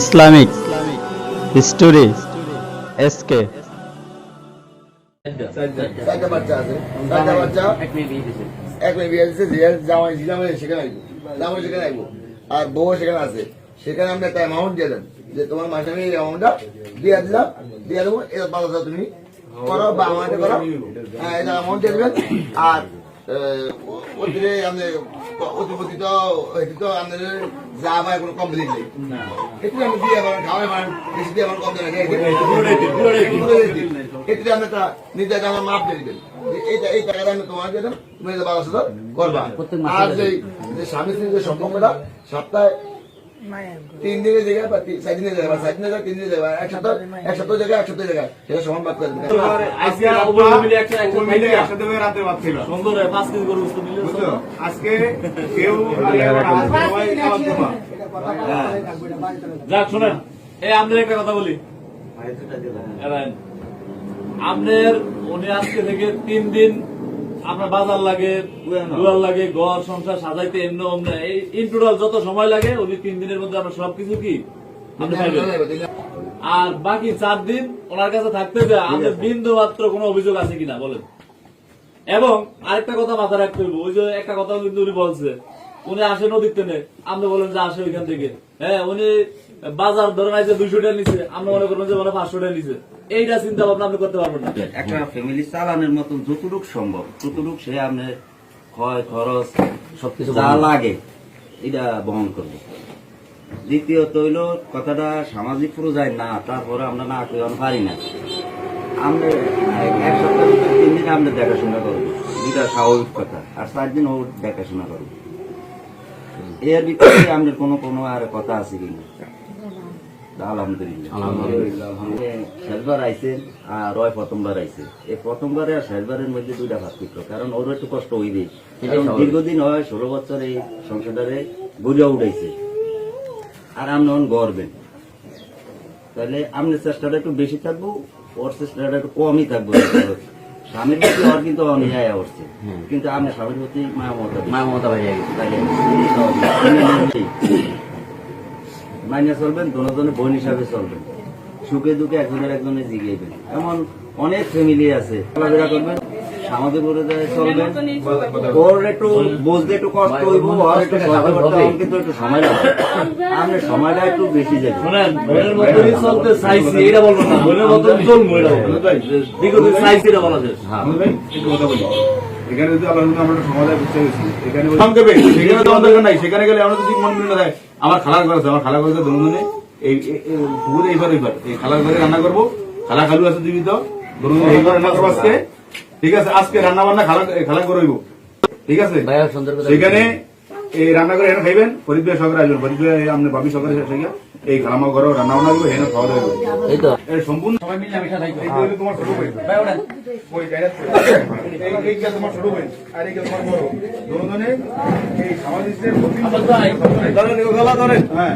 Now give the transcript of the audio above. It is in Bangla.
ইসলামিক হিস্টোরি এসকে আর বউ সেখানে আছে। সেখানে আমরা একটা অ্যামাউন্ট দিয়ে দেন, যে তোমার মাসে আমি এই অ্যামাউন্টটা দিয়ে দিলাম, দিয়ে দেবো এটা পাঁচ হাজার তুমি করো বা আমাদের করো। হ্যাঁ এটা অ্যামাউন্ট দিয়ে দেবেন। আর ওদিকে আমাদের অতিপতি তো এটি তো আমাদের যা আমার কোনো কমপ্লেন নেই। এটি আমি দিয়ে আমার খাওয়াই আমার বেশি দিয়ে আমার কমপ্লেন এটি না এতে আমরা একটা নিজে আমার মাপ দিয়ে দিবেন। এইটা এই টাকাটা আমি তোমার দিয়ে দেন তুমি এটা করবা। আর যে স্বামী স্ত্রীর যে সম্পর্কটা সপ্তাহে তিন দিনের জায়গায় বা চার দিনের জায়গায় চার দিনের জায়গায় তিন দিনের জায়গায় এক সপ্তাহ এক সপ্তাহ জায়গায় এক সপ্তাহ জায়গায়। সেটা সমান বাদ করে আজকে উভয় মিলে একসাথে- একসাথে মিলে খাইছিলাম। একসাথে হয়ে কেউ যাক শোনেন এই আমাদের একটা কথা বলি। আপনার উনি আজকে থেকে তিন দিন আপনার বাজার লাগে দুয়ার লাগে ঘর সংসার সাজাইতে এমনি অমনি। ইন টোটাল যত সময় লাগে উনি তিন দিনের মধ্যে আপনার সবকিছু কি? আর বাকি চার দিন ওনার কাছে থাকতে হবে আমাদের বিন্দু মাত্র কোনো অভিযোগ আছে কিনা বলেন। এবং আরেকটা কথা মাথায় রাখতে হবে ওই যে একটা কথা কিন্তু উনি বলছে। উনি আসে নদীর টেনে। আপনি বলেন যে আসে ওইখান থেকে। হ্যাঁ উনি বাজার ধরেন আইছে দুইশো টাকা নিছে। আপনি মনে করবেন যে মনে পাঁচশো টাকা নিছে। এইটা চিন্তা ভাবনা আপনি করতে পারবেন না। একটা ফ্যামিলি চালানোর মতন যতটুক সম্ভব ততটুক সে আপনার ক্ষয় খরচ সবকিছু যা লাগে এটা বহন করবে। দ্বিতীয়ত হইল কথাটা সামাজিক প্রয়োজন না তারপরে আমরা না কেউ পারি না। আমরা এক সপ্তাহ তিন দিন আমরা দেখাশোনা করব। যেটা স্বাভাবিক কথা আর চার দিন ও দেখাশোনা করব। এর ভিতরে আমাদের কোনো কোনো আর কথা আছে কিনা? আলহামদুলিল্লাহ। শেষবার আর রয় প্রথমবার আইছে। এই প্রথমবারে আর শেষবারের মধ্যে দুইটা পার্থক্য কারণ ওর একটু কষ্ট হইবে। দীর্ঘদিন হয় ষোলো বছর এই সংসারে বুঝে উঠাইছে। আর আপনি এখন গড়বেন তাহলে আপনার চেষ্টাটা একটু বেশি থাকব ওর চেষ্টাটা একটু কমই থাকব। স্বামীর প্রতি ওর কিন্তু উঠছে কিন্তু আমি স্বামীর প্রতি মা মমতা মা মমতা ভাই মাইনে চলবেন দুজনে বোন হিসাবে চলবেন। সুখে দুঃখে একজনের একজনে জিগেবেন এমন অনেক ফ্যামিলি আছে। খেলাধুলা করবেন। সামাজিক পর্যায়ে চলবেন ওর একটু বুঝতে একটু কষ্ট হইব ওর একটু কিন্তু একটু সময় লাগবে। সময়টা একটু বেশি যাবে শোনেন বোনের মতনই চলতে চাইছি এটা বলব না। মতন চলবো এটা বলব। বিগত চাইছি এটা বলা যায়? একটু কথা বলি। এখানে যদি আল্লাহ আমরা সমাধান বুঝতে গেছি এখানে বলি- সেখানে তো আমাদের নাই। সেখানে গেলে আমরা যদি মন মিলে দেয় আমার খালার ঘর আছে আমার খালার ঘরে ধরুন এই এই- এই পুকুরে এইবার এইবার এই খালার ঘরে রান্না করব। খালা খালু আছে জীবিত। ধরুন এইবার রান্না করব আজকে। ঠিক আছে আজকে রান্না বান্না খালা খালা করইব ঠিক আছে? সেখানে এই রান্না করে এনে খাইবেন ফরিদ ভাই সকালে আসবেন ফরিদ ভাই আপনি ভাবি সকালে হইয়া এই খালামা ঘর রান্না বান্না করব এনে খাওয়া দাওয়া করব। এই সম্পূর্ণ সবাই মিলে আমি তোমার ছোট ভাই। এই এই তোমার ছোট ভাই আর এই তোমার বড়। দুজনে এই ধরেন হ্যাঁ